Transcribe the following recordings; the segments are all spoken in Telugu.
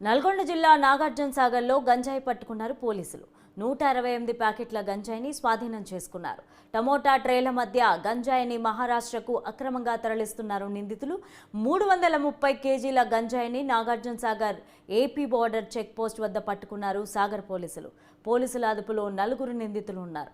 నల్గొండ జిల్లా నాగార్జున సాగర్లో గంజాయి పట్టుకున్నారు పోలీసులు. నూట అరవై ఎనిమిది ప్యాకెట్ల గంజాయిని స్వాధీనం చేసుకున్నారు. టమోటా ట్రేల మధ్య గంజాయిని మహారాష్ట్రకు అక్రమంగా తరలిస్తున్నారు నిందితులు. మూడు వందల ముప్పై కేజీల గంజాయిని Nagarjuna Sagar AP border check post వద్ద పట్టుకున్నారు సాగర్ పోలీసులు. పోలీసుల అదుపులో నలుగురు నిందితులు ఉన్నారు.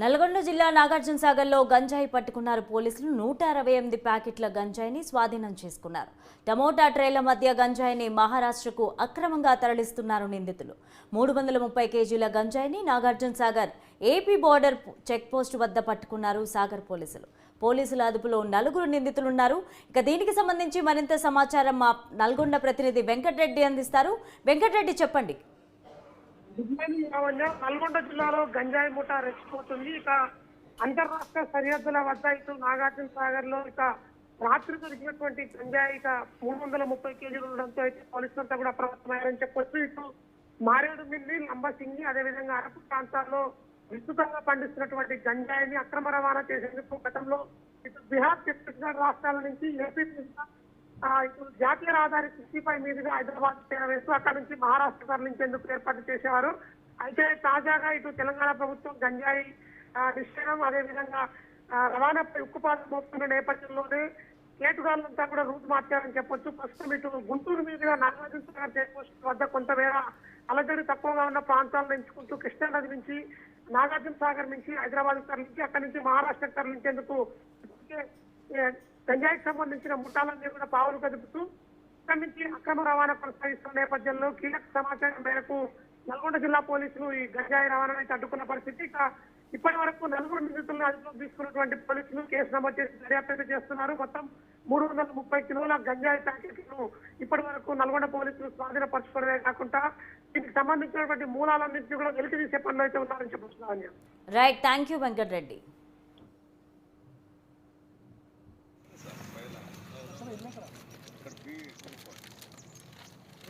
నల్గొండ జిల్లా నాగార్జున సాగర్లో గంజాయి పట్టుకున్నారు పోలీసులు. నూట అరవై ఎనిమిది ప్యాకెట్ల గంజాయిని స్వాధీనం చేసుకున్నారు. టమోటా ట్రేల మధ్య గంజాయిని మహారాష్ట్రకు అక్రమంగా తరలిస్తున్నారు నిందితులు. మూడు వందల ముప్పై కేజీల గంజాయిని Nagarjuna Sagar AP border checkpost వద్ద పట్టుకున్నారు సాగర్ పోలీసులు. పోలీసుల అదుపులో నలుగురు నిందితులున్నారు. ఇక దీనికి సంబంధించి మరింత సమాచారం మా నల్గొండ ప్రతినిధి వెంకటరెడ్డి అందిస్తారు. వెంకటరెడ్డి చెప్పండి. నల్గొండ జిల్లాలో గంజాయి ముఠా రెచ్చిపోతుంది. ఇక అంతర్రాష్ట్ర సరిహద్దుల వద్ద ఇటు నాగార్జున సాగర్లో ఇక రాత్రి దొరికినటువంటి గంజాయి ఇక మూడు వందల ముప్పై కేజీలు ఉండడంతో అయితే పోలీసులంతా కూడా అప్రమత్తమయ్యారని చెప్పొచ్చు. ఇటు మారేడుమిల్లి లంబసింగి అదేవిధంగా అరకు ప్రాంతాల్లో విస్తృతంగా పండిస్తున్నటువంటి గంజాయిని అక్రమ రవాణా చేసేందుకు గతంలో ఇటు బీహార్ ఛత్తీస్గఢ్ రాష్ట్రాల నుంచి ఏపీ ఇప్పుడు జాతీయ రహదారి సిక్స్టీ ఫైవ్ మీదుగా హైదరాబాద్ చేరవేస్తూ అక్కడ నుంచి మహారాష్ట్ర తరలించేందుకు ఏర్పాటు చేసేవారు? అయితే తాజాగా ఇటు తెలంగాణ ప్రభుత్వం గంజాయి ఆ, నిషేధం అదేవిధంగా రవాణాపై ఉక్కుపాదం మోపుతున్న నేపథ్యంలోనే కేటుగాళ్ళంతా కూడా రూట్ మార్చారని చెప్పొచ్చు. ప్రస్తుతం ఇటు గుంటూరు మీదుగా నాగార్జునసాగర్ చెక్పోస్ట్ వద్ద కొంతమేర అలజడి తక్కువగా ఉన్న ప్రాంతాలను ఎంచుకుంటూ కృష్ణా నది నుంచి నాగార్జున సాగర్ నుంచి హైదరాబాద్ తరలించి అక్కడి నుంచి మహారాష్ట్రకు తరలించేందుకు గంజాయికి సంబంధించిన ముఠాలన్నీ కూడా పావులు కదుపుతూ ఇక్కడి నుంచి అక్రమ రవాణా కొనసాగిస్తున్న నేపథ్యంలో కీలక సమాచారం మేరకు నల్గొండ జిల్లా పోలీసులు ఈ గంజాయి రవాణాని అడ్డుకున్న పరిస్థితి. ఇక ఇప్పటి వరకు నలుగురు నిందితులను అదుపులోకి తీసుకున్నటువంటి పోలీసులు కేసు నమోదు చేసి దర్యాప్తు చేస్తున్నారు. మొత్తం మూడు వందల ముప్పై కిలోల గంజాయి ప్యాకెట్లను ఇప్పటి వరకు నల్గొండ పోలీసులు స్వాధీనపరచుకోవడమే కాకుండా దీనికి సంబంధించినటువంటి మూలాలన్నింటినీ కూడా వెలికి తీసే పనులు అయితే ఉన్నారని చెప్పుతున్నాను రైట్ థ్యాంక్ యూ వెంకటరెడ్డి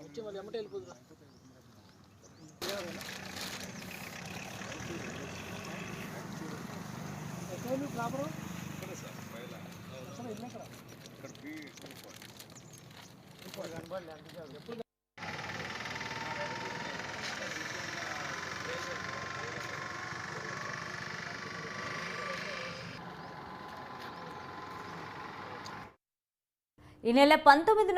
వచ్చి వాళ్ళు ఎమ్మటే వెళ్ళిపోతున్నా ఎక్కడ ప్రాపరు ఇక్కడ కనబడలేదు ఎప్పుడు ఈ నెల పంతొమ్మిది